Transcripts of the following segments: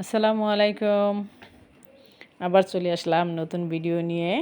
আসসালামু আলাইকুম। আবার চলে আসলাম নতুন ভিডিও নিয়ে।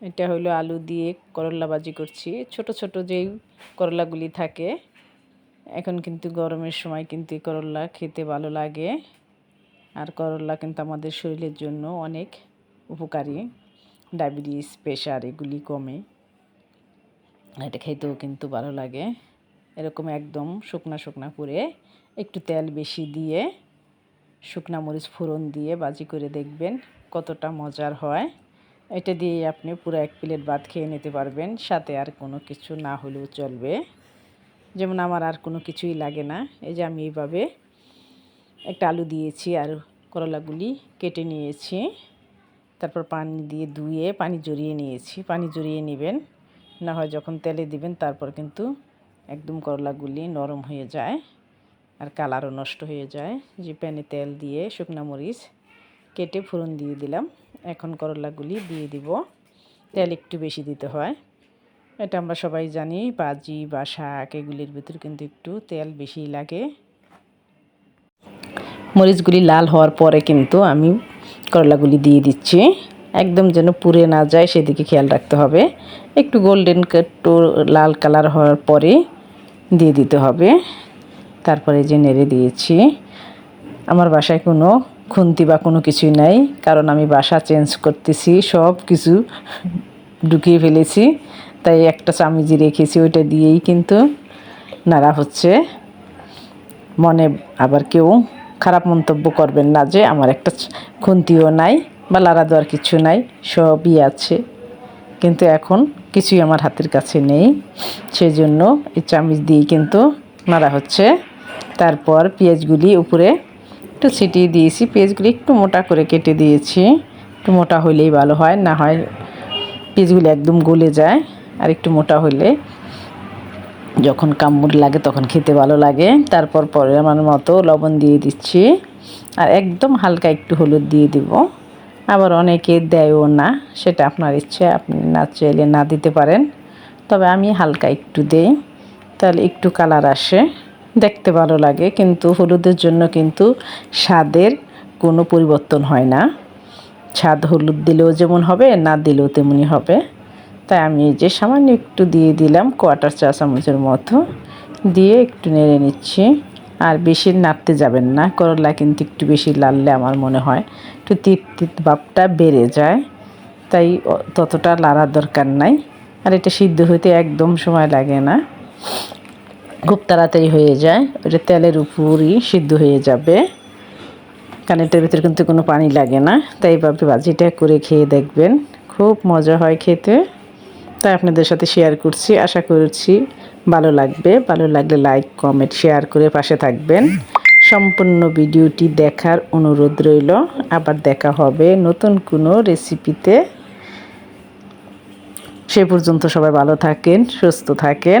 এটা হলো আলু দিয়ে করলা ভাজি করছি। ছোট ছোট যেই করলাগুলি থাকে, এখন কিন্তু গরমের সময় কিন্তু করলা খেতে ভালো লাগে। আর করলা কিন্তু আমাদের শরীরের জন্য অনেক উপকারী। ডায়াবেটিস, প্রেশার, এগুলি কমে। এটা খেতেও কিন্তু ভালো লাগে। এরকম একদম শুকনা শুকনা করে একটু তেল বেশি দিয়ে শুকনা মরিচ ফোড়ন দিয়ে বাজি করে দেখবেন কতটা মজার হয়। এটা দিয়ে আপনি পুরো এক প্লেট ভাত খেয়ে নিতে পারবেন, সাথে আর কোনো কিছু না হলেও চলবে। যেমন আমার আর কোনো কিছুই লাগে না। এই যে আমি এইভাবে একটা আলু দিয়েছি আর করলাগুলি কেটে নিয়েছি। তারপর পানি দিয়ে ধুয়ে পানি জড়িয়ে নিয়েছি। পানি জড়িয়ে নেবেন, না হয় যখন তেলে দিবেন তারপর কিন্তু একদম করলাগুলি নরম হয়ে যায়। আর কালারও নষ্ট হয়ে যায়। যে প্যানে তেল দিয়ে শুকনো মরিচ কেটে ফোড়ন দিয়ে দিলাম। এখন করলাগুলি দিয়ে দিব। তেল একটু বেশি দিতে হয়। এটা আমরা সবাই জানি, বাজি বা শাক এগুলির ভিতর কিন্তু একটু তেল বেশি লাগে। মরিচগুলি লাল হওয়ার পরে কিন্তু আমি করলাগুলি দিয়ে দিচ্ছি। একদম যেন পুড়ে না যায়, সেদিকে খেয়াল রাখতে হবে। একটু গোল্ডেন একটু লাল কালার হওয়ার পরে দিয়ে দিতে হবে। তারপরে যে নেড়ে দিয়েছি। আমার বাসায় কোনো খুন্তি বা কোনো কিছুই নাই, কারণ আমি বাসা চেঞ্জ করতেছি, সব কিছু ঢুকিয়ে ফেলেছি। তাই একটা চামিজি রেখেছি, ওইটা দিয়েই কিন্তু নাড়া হচ্ছে। মনে আবার কেউ খারাপ মন্তব্য করবেন না যে আমার একটা খুন্তিও নাই বা লাড়া দেওয়ার কিছু নাই, সবই আছে। কিন্তু এখন কিছুই আমার হাতের কাছে নেই। সেজন্য এই চামিচ দিয়েই কিন্তু নাড়া হচ্ছে। তারপর পেঁয়াজগুলি উপরে একটু ছিটিয়ে দিয়েছি। পেঁয়াজগুলি একটু মোটা করে কেটে দিয়েছি। একটু মোটা হলেই ভালো হয়, না হয় পেঁয়াজগুলি একদম গলে যায় আর একটু মোটা হলে যখন কামড় লাগে তখন খেতে ভালো লাগে। তারপর পরিমাণ মতো লবণ দিয়ে দিচ্ছি আর একদম হালকা একটু হলুদ দিয়ে দিব। আবার অনেকে দেয়ও না, সেটা আপনার ইচ্ছে, আপনি না চাইলে না দিতে পারেন। তবে আমি হালকা একটু দেই, তাহলে একটু কালার আসে। দেখতে ভালো লাগে, কিন্তু হলুদের জন্য কিন্তু স্বাদের কোনো পরিবর্তন হয় না। স্বাদ হলুদ দিলেও যেমন হবে, না দিলেও তেমনই হবে। তাই আমি এই যে সামান্য একটু দিয়ে দিলাম কোয়াটার চা চামচের মতো। দিয়ে একটু নেড়ে নিচ্ছি। আর বেশি নাড়তে যাবেন না, করলা কিন্তু একটু বেশি লাললে আমার মনে হয় একটু তিত তিত ভাবটা বেড়ে যায়। তাই ততটা লাড়ার দরকার নাই। আর এটা সিদ্ধ হইতে একদম সময় লাগে না। খুব তাড়াতাড়ি হয়ে যায়। ওটা তেলের উপরই সিদ্ধ হয়ে যাবে। কারণ এটার ভিতরে কিন্তু কোনো পানি লাগে না। তাই এইভাবে ভাজিটা করে খেয়ে দেখবেন। খুব মজা হয় খেতে। তাই আপনাদের সাথে শেয়ার করছি। আশা করছি ভালো লাগবে। ভালো লাগলে লাইক কমেন্ট শেয়ার করে পাশে থাকবেন। সম্পূর্ণ ভিডিওটি দেখার অনুরোধ রইল। আবার দেখা হবে নতুন কোনো রেসিপিতে সে পর্যন্ত সবাই ভালো থাকেন, সুস্থ থাকেন।